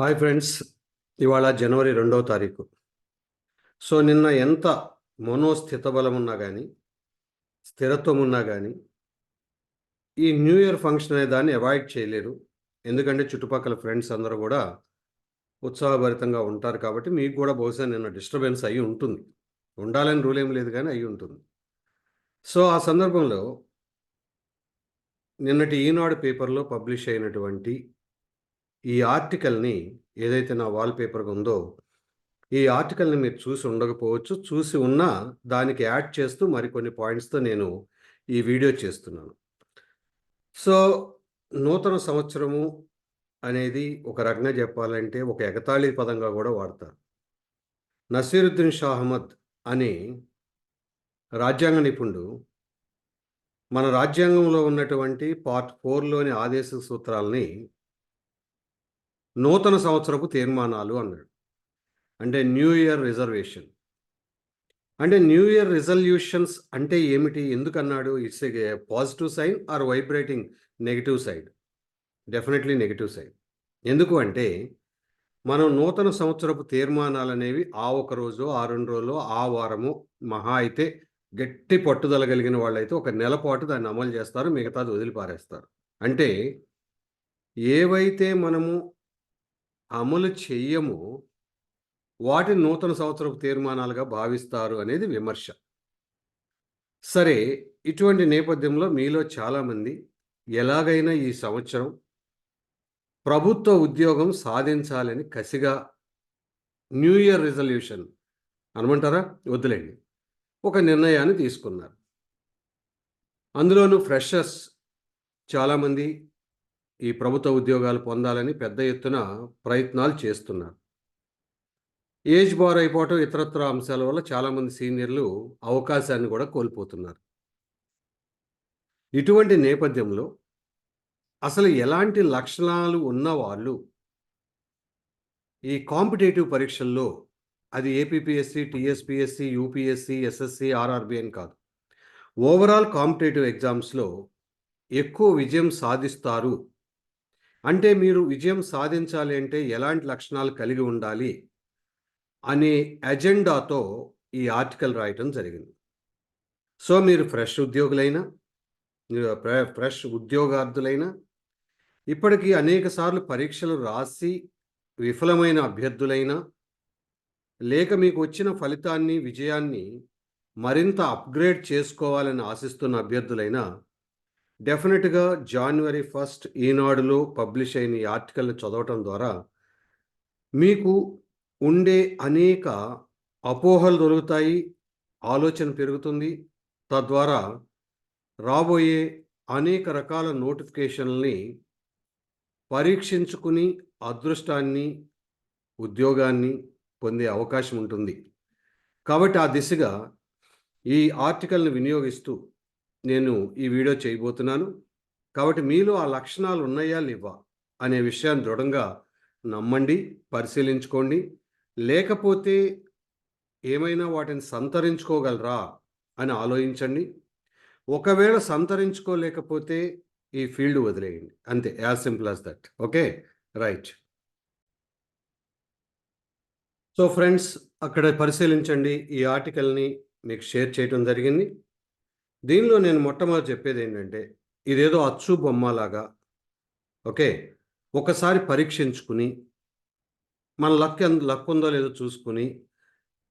Hi friends ఇవాళ జనవరి రెండవ తారీఖు. సో నిన్న ఎంత మనోస్థిత బలం ఉన్నా కానీ స్థిరత్వం ఉన్నా కానీ ఈ న్యూ ఇయర్ ఫంక్షన్ అనే దాన్ని అవాయిడ్ చేయలేరు. ఎందుకంటే చుట్టుపక్కల ఫ్రెండ్స్ అందరూ కూడా ఉత్సాహభరితంగా ఉంటారు కాబట్టి మీకు కూడా బహుశా నిన్న డిస్టర్బెన్స్ అయి ఉంటుంది. ఉండాలని రూల్ ఏం లేదు కానీ అయి ఉంటుంది. సో ఆ సందర్భంలో నిన్నటి ఈనాడు పేపర్లో పబ్లిష్ అయినటువంటి ఈ ఆర్టికల్ని ఏదైతే నా వాల్పేపర్గా ఉందో ఈ ఆర్టికల్ని మీరు చూసి ఉండకపోవచ్చు చూసి ఉన్నా దానికి యాడ్ చేస్తూ మరికొన్ని పాయింట్స్తో నేను ఈ వీడియో చేస్తున్నాను. సో నూతన సంవత్సరము అనేది ఒక రకంగా చెప్పాలంటే ఒక ఎగతాళి పదంగా కూడా వాడతారు. నసీరుద్దీన్ షా అహ్మద్ అనే రాజ్యాంగ నిపుణుడు మన రాజ్యాంగంలో ఉన్నటువంటి పార్ట్ ఫోర్లోని ఆదేశ సూత్రాలని నూతన సంవత్సరపు తీర్మానాలు అన్నాడు. అంటే న్యూ ఇయర్ రిజర్వేషన్. అంటే న్యూ ఇయర్ రిజల్యూషన్స్ అంటే ఏమిటి? ఎందుకు అన్నాడు it's a positive sign or vibrating negative side? Definitely negative side. ఎందుకు అంటే మనం నూతన సంవత్సరపు తీర్మానాలు అనేవి ఆ ఒక రోజు ఆ రెండు రోజులు ఆ వారము మహా అయితే గట్టి పట్టుదల కలిగిన వాళ్ళైతే ఒక నెల పాటు దాన్ని అమలు చేస్తారు మిగతాది వదిలిపారేస్తారు. అంటే ఏవైతే మనము అమలు చెయ్యము వాటిని నూతన సంవత్సరపు తీర్మానాలుగా భావిస్తారు అనేది విమర్శ. సరే ఇటువంటి నేపథ్యంలో మీలో చాలామంది ఎలాగైనా ఈ సంవత్సరం ప్రభుత్వ ఉద్యోగం సాధించాలని కసిగా న్యూ ఇయర్ రిజల్యూషన్ అనమంటారా? వద్దులేండి. ఒక నిర్ణయాన్ని తీసుకున్నారు. అందులోనూ ఫ్రెషర్స్ చాలామంది ఈ ప్రభుత్వ ఉద్యోగాలు పొందాలని పెద్ద ఎత్తున ప్రయత్నాలు చేస్తున్నారు. ఏజ్ బార్ అయిపోవటం ఇతరత్ర అంశాల వల్ల చాలామంది సీనియర్లు అవకాశాన్ని కూడా కోల్పోతున్నారు. ఇటువంటి నేపథ్యంలో అసలు ఎలాంటి లక్షణాలు ఉన్న వాళ్ళు ఈ కాంపిటేటివ్ పరీక్షల్లో అది APPSC TSPSC UPSC SSC RRB అని కాదు. ఓవరాల్ కాంపిటేటివ్ ఎగ్జామ్స్లో ఎక్కువ విజయం సాధిస్తారు అంటే మీరు విజయం సాధించాలి అంటే ఎలాంటి లక్షణాలు కలిగి ఉండాలి అనే ఎజెండాతో ఈ ఆర్టికల్ రాయటం జరిగింది. సో మీరు ఫ్రెష్ ఉద్యోగులైనా ఫ్రెష్ ఉద్యోగార్థులైనా ఇప్పటికీ అనేక సార్లు పరీక్షలు రాసి విఫలమైన అభ్యర్థులైనా లేక మీకు వచ్చిన ఫలితాన్ని విజయాన్ని మరింత అప్గ్రేడ్ చేసుకోవాలని ఆశిస్తున్న అభ్యర్థులైనా డెఫినెట్గా జాన్వరి ఫస్ట్ ఈనాడులో పబ్లిష్ అయిన ఈ ఆర్టికల్ని చదవటం ద్వారా మీకు ఉండే అనేక అపోహలు దొరుకుతాయి ఆలోచన పెరుగుతుంది. తద్వారా రాబోయే అనేక రకాల నోటిఫికేషన్లని పరీక్షించుకుని అదృష్టాన్ని ఉద్యోగాన్ని పొందే అవకాశం ఉంటుంది. కాబట్టి ఆ దిశగా ఈ ఆర్టికల్ని వినియోగిస్తూ నేను ఈ వీడియో చేయబోతున్నాను. కాబట్టి మీలో ఆ లక్షణాలు ఉన్నాయా లేవా అనే విషయాన్ని దృఢంగా నమ్మండి పరిశీలించుకోండి. లేకపోతే ఏమైనా వాటిని సంతరించుకోగలరా అని ఆలోచించండి. ఒకవేళ సంతరించుకోలేకపోతే ఈ ఫీల్డ్ వదిలేయండి. అంతే as simple as that. Okay? Right. So friends అక్కడ పరిశీలించండి ఈ ఆర్టికల్ని మీకు షేర్ చేయడం జరిగింది. దీనిలో నేను మొట్టమొదటి చెప్పేది ఏంటంటే ఇదేదో అచ్చు బొమ్మలాగా ఓకే? ఒకసారి పరీక్షించుకుని మన లక్ లక్ ఉందో లేదో చూసుకుని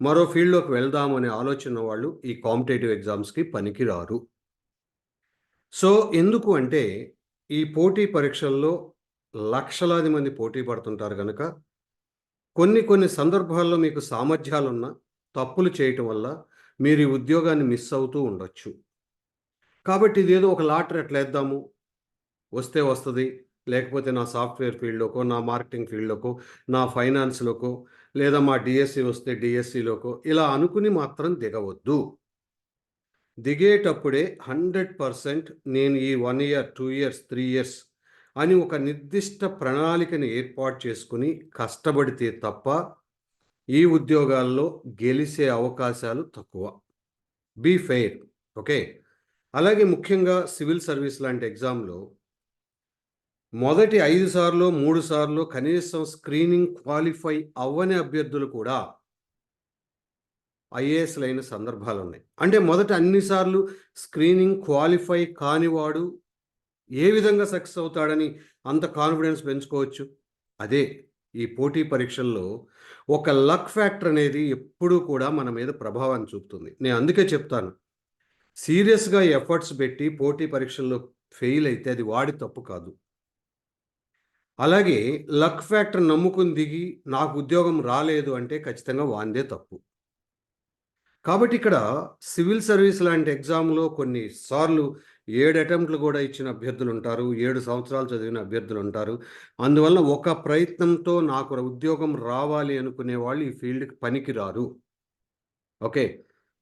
మరో ఫీల్డ్లోకి వెళ్దాం అనే ఆలోచన వాళ్ళు ఈ కాంపిటేటివ్ ఎగ్జామ్స్కి పనికిరారు. సో ఎందుకు అంటే ఈ పోటీ పరీక్షల్లో లక్షలాది మంది పోటీ పడుతుంటారు కనుక కొన్ని కొన్ని సందర్భాల్లో మీకు సామర్థ్యాలున్న తప్పులు చేయటం వల్ల మీరు ఈ ఉద్యోగాన్ని మిస్ అవుతూ ఉండొచ్చు. కాబట్టి ఇదేదో ఒక లాటరీ ఎట్లా వేద్దాము. వస్తే వస్తుంది. లేకపోతే నా సాఫ్ట్వేర్ ఫీల్డ్లోకో నా మార్కెటింగ్ ఫీల్డ్లోకో నా ఫైనాన్స్లోకో లేదా మా డిఎస్సి వస్తే డిఎస్సిలోకో ఇలా అనుకుని మాత్రం దిగవద్దు. దిగేటప్పుడే హండ్రెడ్ పర్సెంట్ నేను ఈ one year two years three years అని ఒక నిర్దిష్ట ప్రణాళికని ఏర్పాటు చేసుకుని కష్టపడితే తప్ప ఈ ఉద్యోగాల్లో గెలిచే అవకాశాలు తక్కువ. Be fair okay? అలాగే ముఖ్యంగా సివిల్ సర్వీస్ లాంటి ఎగ్జామ్లో మొదటి ఐదు సార్లు మూడు సార్లు కనీసం స్క్రీనింగ్ క్వాలిఫై అవ్వని అభ్యర్థులు కూడా ఐఏఎస్లు అయిన సందర్భాలు ఉన్నాయి. అంటే మొదట అన్నిసార్లు స్క్రీనింగ్ క్వాలిఫై కానివాడు ఏ విధంగా సక్సెస్ అవుతాడని అంత కాన్ఫిడెన్స్ పెంచుకోవచ్చు? అదే ఈ పోటీ పరీక్షల్లో ఒక లక్ ఫ్యాక్టర్ అనేది ఎప్పుడూ కూడా మన మీద ప్రభావాన్ని చూపుతుంది. నేను అందుకే చెప్తాను. సీరియస్గా ఎఫర్ట్స్ పెట్టి పోటీ పరీక్షల్లో ఫెయిల్ అయితే అది వాడి తప్పు కాదు. అలాగే లక్ ఫ్యాక్టర్ నమ్ముకుని దిగి నాకు ఉద్యోగం రాలేదు అంటే ఖచ్చితంగా వాందే తప్పు. కాబట్టి ఇక్కడ సివిల్ సర్వీస్ లాంటి ఎగ్జామ్లో కొన్నిసార్లు ఏడు అటెంప్ట్లు కూడా ఇచ్చిన అభ్యర్థులు ఉంటారు ఏడు సంవత్సరాలు చదివిన అభ్యర్థులు ఉంటారు అందువల్ల ఒక ప్రయత్నంతో నాకు ఉద్యోగం రావాలి అనుకునే వాళ్ళు ఈ ఫీల్డ్కి పనికి రారు ఓకే?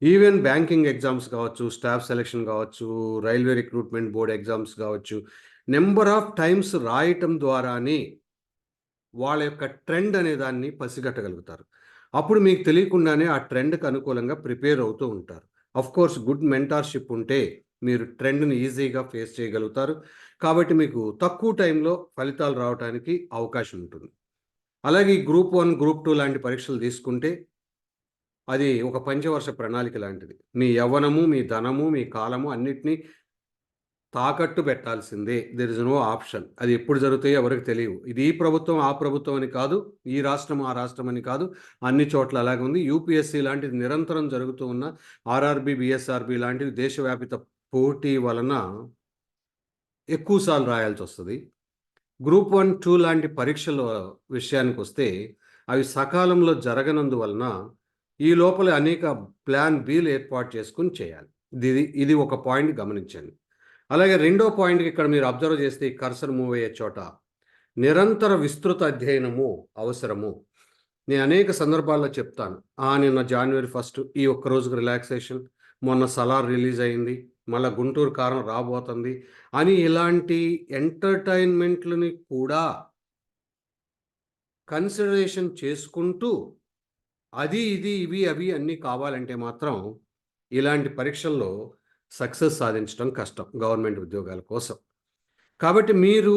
ఈవెన్ బ్యాంకింగ్ ఎగ్జామ్స్ కావచ్చు స్టాఫ్ సెలెక్షన్ కావచ్చు రైల్వే రిక్రూట్మెంట్ బోర్డ్ ఎగ్జామ్స్ కావచ్చు నెంబర్ ఆఫ్ టైమ్స్ రాయటం ద్వారానే వాళ్ళ యొక్క ట్రెండ్ అనే దాన్ని పసిగట్టగలుగుతారు. అప్పుడు మీకు తెలియకుండానే ఆ ట్రెండ్కి అనుకూలంగా ప్రిపేర్ అవుతూ ఉంటారు. అఫ్ కోర్స్ గుడ్ మెంటార్షిప్ ఉంటే మీరు ట్రెండ్ని ఈజీగా ఫేస్ చేయగలుగుతారు. కాబట్టి మీకు తక్కువ టైంలో ఫలితాలు రావడానికి అవకాశం ఉంటుంది. అలాగే గ్రూప్ వన్ గ్రూప్ టూ లాంటి పరీక్షలు తీసుకుంటే అది ఒక పంచవర్ష ప్రణాళిక లాంటిది. మీ యవ్వనము మీ ధనము మీ కాలము అన్నిటినీ తాకట్టు పెట్టాల్సిందే. దెర్ ఇస్ నో ఆప్షన్ అది ఎప్పుడు జరుగుతాయో ఎవరికి తెలియవు. ఇది ఈ ప్రభుత్వం ఆ ప్రభుత్వం అని కాదు ఈ రాష్ట్రం ఆ రాష్ట్రం అని కాదు అన్ని చోట్ల అలాగే ఉంది. యూపీఎస్సీ లాంటిది నిరంతరం జరుగుతూ ఉన్న ఆర్ఆర్బి బిఎస్ఆర్బి లాంటివి దేశవ్యాపిత పోటీ వలన ఎక్కువసార్లు రాయాల్సి వస్తుంది. గ్రూప్ వన్ టూ లాంటి పరీక్షల విషయానికి వస్తే అవి సకాలంలో జరగనందువలన ఈ లోపల అనేక ప్లాన్ బీలు ఏర్పాటు చేసుకుని చేయాలి. ఇది ఇది ఒక పాయింట్ గమనించండి. అలాగే రెండో పాయింట్కి ఇక్కడ మీరు అబ్జర్వ్ చేస్తే ఈ కర్సర్ మూవ్ అయ్యే చోట నిరంతర విస్తృత అధ్యయనము అవసరము. నేను అనేక సందర్భాల్లో చెప్తాను. ఆ నిన్న జనవరి ఫస్ట్ ఈ ఒక్క రోజుకి రిలాక్సేషన్ మొన్న సలార్ రిలీజ్ అయింది మళ్ళీ గుంటూరు కారం రాబోతుంది అని ఇలాంటి ఎంటర్టైన్మెంట్లని కూడా కన్సిడరేషన్ చేసుకుంటూ అది ఇది ఇవి అవి అన్నీ కావాలంటే మాత్రం ఇలాంటి పరీక్షల్లో సక్సెస్ సాధించడం కష్టం గవర్నమెంట్ ఉద్యోగాల కోసం. కాబట్టి మీరు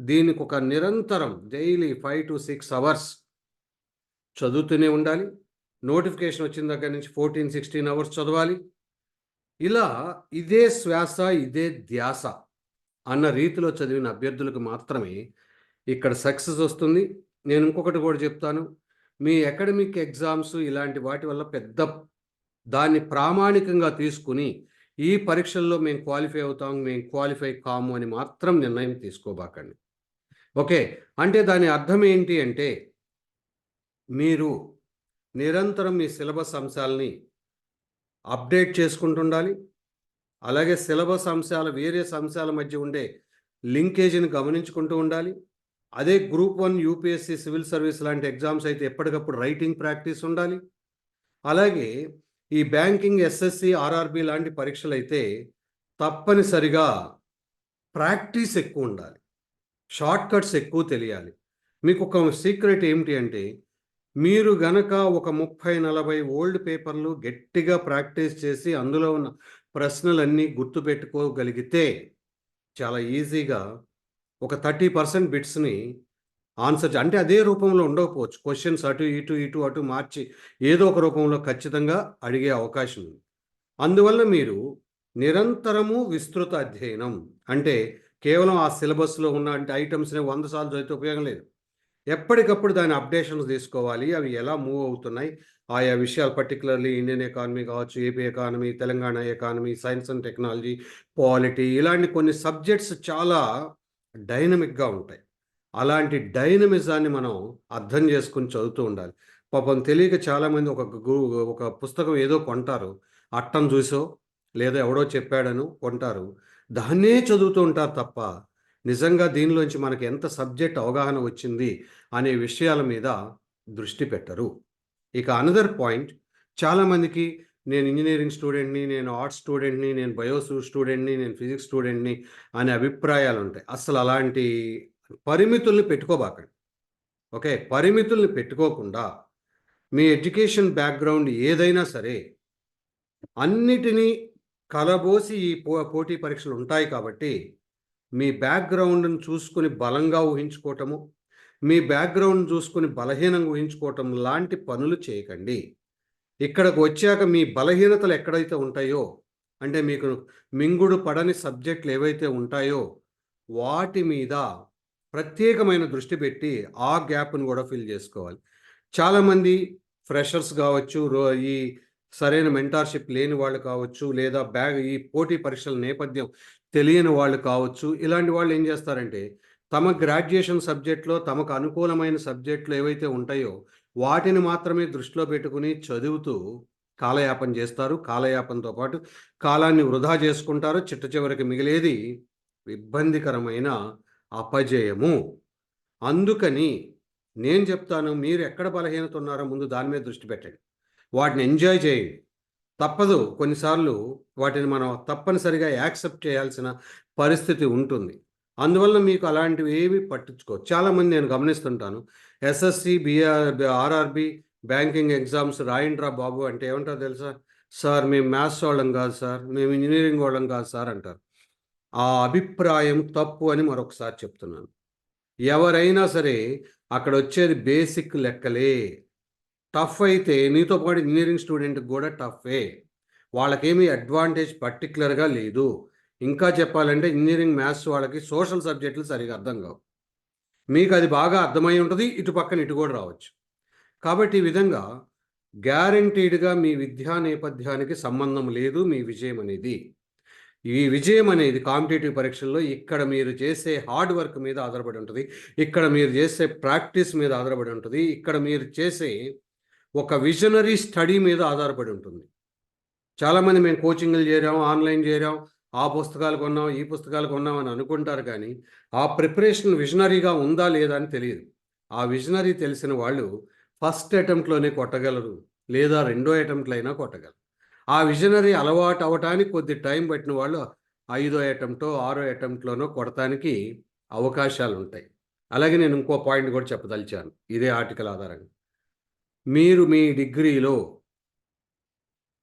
దీనికి ఒక నిరంతరం daily five to six hours చదువుతూనే ఉండాలి. నోటిఫికేషన్ వచ్చిన దగ్గర నుంచి ఫోర్టీన్ సిక్స్టీన్ అవర్స్ చదవాలి. ఇలా ఇదే శ్వాస ఇదే ధ్యాస అన్న రీతిలో చదివిన అభ్యర్థులకు మాత్రమే ఇక్కడ సక్సెస్ వస్తుంది. నేను ఇంకొకటి కూడా చెప్తాను. మీ అకాడమిక్ ఎగ్జామ్స్ ఇలాంటి వాటి వల్ల పెద్ద దాన్ని ప్రామాణికంగా తీసుకుని ఈ పరీక్షల్లో మేము క్వాలిఫై అవుతాం మేము క్వాలిఫై కాము అని మాత్రం నిర్ణయం తీసుకోబాకండి. ఓకే అంటే దాని అర్థం ఏంటి అంటే మీరు నిరంతరం మీ సిలబస్ అంశాలని అప్డేట్ చేసుకుంటుండాలి అలాగే సిలబస్ అంశాల వేరియస్ అంశాల మధ్య ఉండే లింకేజీని గమనించుకుంటూ ఉండాలి అదే group one UPSC civil service లాంటి ఎగ్జామ్స్ అయితే ఎప్పటికప్పుడు రైటింగ్ ప్రాక్టీస్ ఉండాలి. అలాగే ఈ బ్యాంకింగ్ ఎస్ఎస్సి ఆర్ఆర్బి లాంటి పరీక్షలు అయితే తప్పనిసరిగా ప్రాక్టీస్ ఎక్కువ ఉండాలి. షార్ట్ కట్స్ ఎక్కువ తెలియాలి. మీకు ఒక సీక్రెట్ ఏమిటి అంటే మీరు గనక ఒక ముప్పై నలభై ఓల్డ్ పేపర్లు గట్టిగా ప్రాక్టీస్ చేసి అందులో ఉన్న ప్రశ్నలన్నీ గుర్తుపెట్టుకోగలిగితే చాలా ఈజీగా ఒక థర్టీ పర్సెంట్ బిట్స్ని ఆన్సర్ అంటే అదే రూపంలో ఉండకపోవచ్చు. క్వశ్చన్స్ అటు ఇటు ఇటు అటు మార్చి ఏదో ఒక రూపంలో ఖచ్చితంగా అడిగే అవకాశం ఉంది. అందువల్ల మీరు నిరంతరము విస్తృత అధ్యయనం అంటే కేవలం ఆ సిలబస్లో ఉన్న అంటే ఐటమ్స్ని వంద సార్లు చదివితే ఉపయోగం లేదు. ఎప్పటికప్పుడు దాని అప్డేషన్స్ తీసుకోవాలి. అవి ఎలా మూవ్ అవుతున్నాయి? ఆయా విషయాలు పర్టికులర్లీ ఇండియన్ ఎకానమీ కావచ్చు AP economy Telangana economy science and technology polity ఇలాంటి కొన్ని సబ్జెక్ట్స్ చాలా డైనమిక్గా ఉంటాయి. అలాంటి డైనమిజాన్ని మనం అర్థం చేసుకుని చదువుతూ ఉండాలి. పాపం తెలియక చాలామంది ఒక ఒక పుస్తకం ఏదో కొంటారు. అట్టం చూసో లేదా ఎవడో చెప్పాడను కొంటారు. దాన్నే చదువుతూ ఉంటారు తప్ప నిజంగా దీనిలోంచి మనకి ఎంత సబ్జెక్ట్ అవగాహన వచ్చింది అనే విషయాల మీద దృష్టి పెట్టరు. ఇక అనదర్ పాయింట్ చాలామందికి నేను ఇంజనీరింగ్ స్టూడెంట్ని నేను ఆర్ట్స్ స్టూడెంట్ని నేను బయోస్ స్టూడెంట్ని నేను ఫిజిక్స్ స్టూడెంట్ని అనే అభిప్రాయాలు ఉంటాయి. అసలు అలాంటి పరిమితుల్ని పెట్టుకోబాకండి. ఓకే? పరిమితుల్ని పెట్టుకోకుండా మీ ఎడ్యుకేషన్ బ్యాక్గ్రౌండ్ ఏదైనా సరే అన్నిటినీ కలబోసి ఈ పో పోటీ పరీక్షలు ఉంటాయి కాబట్టి మీ బ్యాక్గ్రౌండ్ని చూసుకొని బలంగా ఊహించుకోవటము మీ బ్యాక్గ్రౌండ్ చూసుకొని బలహీనంగా ఊహించుకోవటం లాంటి పనులు చేయకండి. ఇక్కడికి వచ్చాక మీ బలహీనతలు ఎక్కడైతే ఉంటాయో అంటే మీకు మింగుడు పడని సబ్జెక్టులు ఏవైతే ఉంటాయో వాటి మీద ప్రత్యేకమైన దృష్టి పెట్టి ఆ గ్యాప్ను కూడా ఫిల్ చేసుకోవాలి. చాలామంది ఫ్రెషర్స్ కావచ్చు రో ఈ సరైన మెంటార్షిప్ లేని వాళ్ళు కావచ్చు లేదా బ్యాగ్ ఈ పోటీ పరీక్షల నేపథ్యం తెలియని వాళ్ళు కావచ్చు ఇలాంటి వాళ్ళు ఏం చేస్తారంటే తమ గ్రాడ్యుయేషన్ సబ్జెక్ట్లో తమకు అనుకూలమైన సబ్జెక్టులు ఏవైతే ఉంటాయో వాటిని మాత్రమే దృష్టిలో పెట్టుకుని చదువుతూ కాలయాపన చేస్తారు. కాలయాపనతో పాటు కాలాన్ని వృధా చేసుకుంటారు. చిట్ట చివరికి మిగిలేది ఇబ్బందికరమైన అపజయము. అందుకని నేను చెప్తాను మీరు ఎక్కడ బలహీనత ఉన్నారో ముందు దాని మీద దృష్టి పెట్టండి. వాటిని ఎంజాయ్ చేయండి. తప్పదు. కొన్నిసార్లు వాటిని మనం తప్పనిసరిగా యాక్సెప్ట్ చేయాల్సిన పరిస్థితి ఉంటుంది. అందువల్ల మీకు అలాంటివి ఏవి పట్టించుకో చాలామంది నేను గమనిస్తుంటాను SSC BR RRB banking exams రాయండ్రా బాబు అంటే ఏమంటారు తెలుసా? సార్ మేము మ్యాథ్స్ వాళ్ళం కాదు సార్ మేము ఇంజనీరింగ్ వాళ్ళం కాదు సార్ అంటారు. ఆ అభిప్రాయం తప్పు అని మరొకసారి చెప్తున్నాను. ఎవరైనా సరే అక్కడ వచ్చేది బేసిక్ లెక్కలే. టఫ్ అయితే నీతో పాటు ఇంజనీరింగ్ స్టూడెంట్కి కూడా టఫే వాళ్ళకేమీ అడ్వాంటేజ్ పర్టికులర్గా లేదు. ఇంకా చెప్పాలంటే ఇంజనీరింగ్ మ్యాథ్స్ వాళ్ళకి సోషల్ సబ్జెక్టులు సరిగా అర్థం కావు. మీకు అది బాగా అర్థమై ఉంటుంది ఇటు పక్కన ఇటు కూడా రావచ్చు. కాబట్టి ఈ విధంగా గ్యారంటీడ్గా మీ విద్యా నేపథ్యానికి సంబంధం లేదు మీ విజయం అనేది. ఈ విజయం అనేది కాంపిటేటివ్ పరీక్షల్లో ఇక్కడ మీరు చేసే హార్డ్ వర్క్ మీద ఆధారపడి ఉంటుంది ఇక్కడ మీరు చేసే ప్రాక్టీస్ మీద ఆధారపడి ఉంటుంది ఇక్కడ మీరు చేసే ఒక విజనరీ స్టడీ మీద ఆధారపడి ఉంటుంది. చాలామంది మేము కోచింగ్లు చేరాం ఆన్లైన్ చేరాం ఆ పుస్తకాలు కొన్నాం ఈ పుస్తకాలు కొన్నాం అని అనుకుంటారు కానీ ఆ ప్రిపరేషన్ విజనరీగా ఉందా లేదా అని తెలియదు. ఆ విజనరీ తెలిసిన వాళ్ళు ఫస్ట్ అటెంప్ట్లోనే కొట్టగలరు లేదా రెండో అటెంప్ట్లో అయినా కొట్టగలరు. ఆ విజనరీ అలవాటు అవ్వటానికి కొద్ది టైం పట్టిన వాళ్ళు ఐదో అటెంప్టో ఆరో అటెంప్ట్లోనో కొడటానికి అవకాశాలు ఉంటాయి. అలాగే నేను ఇంకో పాయింట్ కూడా చెప్పదలిచాను ఇదే ఆర్టికల్ ఆధారంగా. మీరు మీ డిగ్రీలో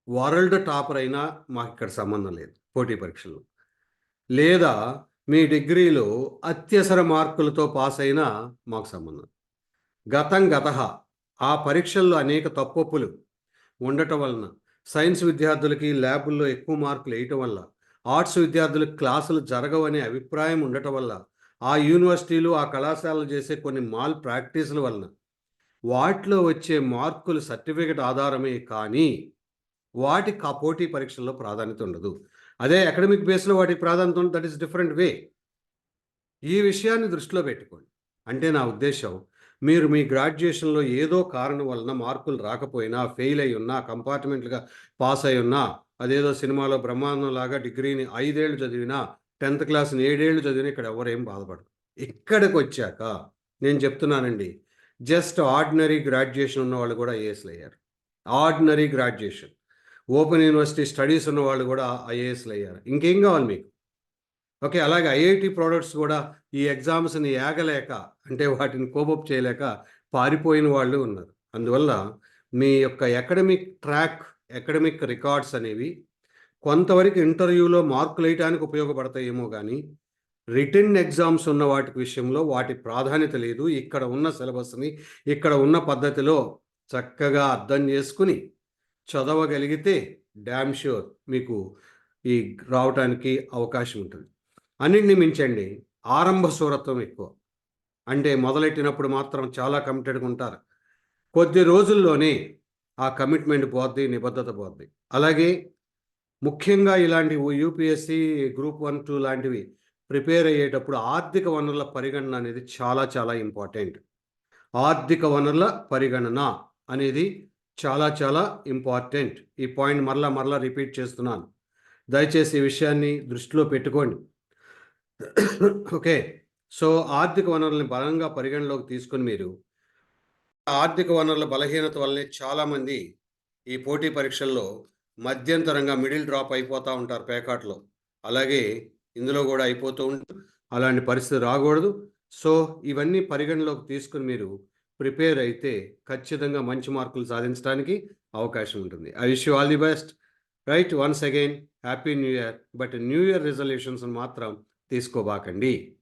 వరల్డ్ టాపర్ అయినా మాకు ఇక్కడ సంబంధం లేదు. పోటీ పరీక్షలు లేదా మీ డిగ్రీలో అత్యవసర మార్కులతో పాస్ అయినా మాకు సంబంధం. గతం గత ఆ పరీక్షల్లో అనేక తప్పొప్పులు ఉండటం వలన సైన్స్ విద్యార్థులకి ల్యాబుల్లో ఎక్కువ మార్కులు వేయటం వల్ల ఆర్ట్స్ విద్యార్థులకు క్లాసులు జరగవనే అభిప్రాయం ఉండటం వల్ల ఆ యూనివర్సిటీలు ఆ కళాశాలలు చేసే కొన్ని మాల్ ప్రాక్టీసుల వలన వాటిలో వచ్చే మార్కులు సర్టిఫికెట్ ఆధారమే కానీ వాటికి ఆ పోటీ పరీక్షల్లో ప్రాధాన్యత ఉండదు. అదే అకాడమిక్ బేస్లో వాటికి ప్రాధాన్యత ఉంది దట్ ఈస్ డిఫరెంట్ వే. ఈ విషయాన్ని దృష్టిలో పెట్టుకోండి. అంటే నా ఉద్దేశం మీరు మీ గ్రాడ్యుయేషన్లో ఏదో కారణం వలన మార్కులు రాకపోయినా ఫెయిల్ అయి ఉన్నా కంపార్ట్మెంట్లుగా పాస్ అయి ఉన్నా అదేదో సినిమాలో బ్రహ్మాండం లాగా డిగ్రీని ఐదేళ్ళు చదివినా టెన్త్ క్లాస్ని ఏడేళ్ళు చదివినా ఇక్కడ ఎవరేం బాధపడరు. ఇక్కడికి వచ్చాక నేను చెప్తున్నానండి జస్ట్ ఆర్డినరీ గ్రాడ్యుయేషన్ ఉన్న వాళ్ళు కూడా ఏఎస్లు అయ్యారు. Ordinary graduation. Open university studies ఉన్న వాళ్ళు కూడా ఐఏఎస్లు అయ్యారు. ఇంకేం కావాలి మీకు? ఓకే అలాగే ఐఐటి ప్రోడక్ట్స్ కూడా ఈ ఎగ్జామ్స్ని ఏగలేక అంటే వాటిని కోపప్ చేయలేక పారిపోయిన వాళ్ళు ఉన్నారు. అందువల్ల మీ యొక్క అకాడమిక్ ట్రాక్ అకాడమిక్ రికార్డ్స్ అనేవి కొంతవరకు ఇంటర్వ్యూలో మార్కులు వేయటానికి ఉపయోగపడతాయేమో కానీ రిటర్న్ ఎగ్జామ్స్ ఉన్న వాటి విషయంలో వాటి ప్రాధాన్యత లేదు. ఇక్కడ ఉన్న సిలబస్ని ఇక్కడ ఉన్న పద్ధతిలో చక్కగా అర్థం చేసుకుని చదవగలిగితే డ్యామ్ ష్యూర్ మీకు ఈ రావటానికి అవకాశం ఉంటుంది. అన్నింటినీ మించండి. ఆరంభ సూరత్వం ఎక్కువ. అంటే మొదలెట్టినప్పుడు మాత్రం చాలా కమిటెడ్గా ఉంటారు. కొద్ది రోజుల్లోనే ఆ కమిట్మెంట్ పోద్ది నిబద్ధత పోద్ది. అలాగే ముఖ్యంగా ఇలాంటి యూపీఎస్సి గ్రూప్ వన్ టూ లాంటివి ప్రిపేర్ అయ్యేటప్పుడు ఆర్థిక వనరుల పరిగణన అనేది చాలా చాలా ఇంపార్టెంట్ ఆర్థిక వనరుల పరిగణన అనేది చాలా చాలా ఇంపార్టెంట్ ఈ పాయింట్ మరలా మరలా రిపీట్ చేస్తున్నాను. దయచేసి ఈ విషయాన్ని దృష్టిలో పెట్టుకోండి. ఓకే. సో ఆర్థిక వనరుల్ని బలంగా పరిగణలోకి తీసుకుని మీరు ఆర్థిక వనరుల బలహీనత వల్లనే చాలామంది ఈ పోటీ పరీక్షల్లో మధ్యంతరంగా మిడిల్ డ్రాప్ అయిపోతూ ఉంటారు పేకాట్లో అలాగే ఇందులో కూడా అయిపోతూ ఉంటారు. అలాంటి పరిస్థితి రాకూడదు. సో ఇవన్నీ పరిగణలోకి తీసుకుని మీరు ప్రిపేర్ అయితే ఖచ్చితంగా మంచి మార్కులు సాధించడానికి అవకాశం ఉంటుంది. I wish you all the best. Right once again happy new year. But new year resolutions మాత్రం తీసుకోబాకండి.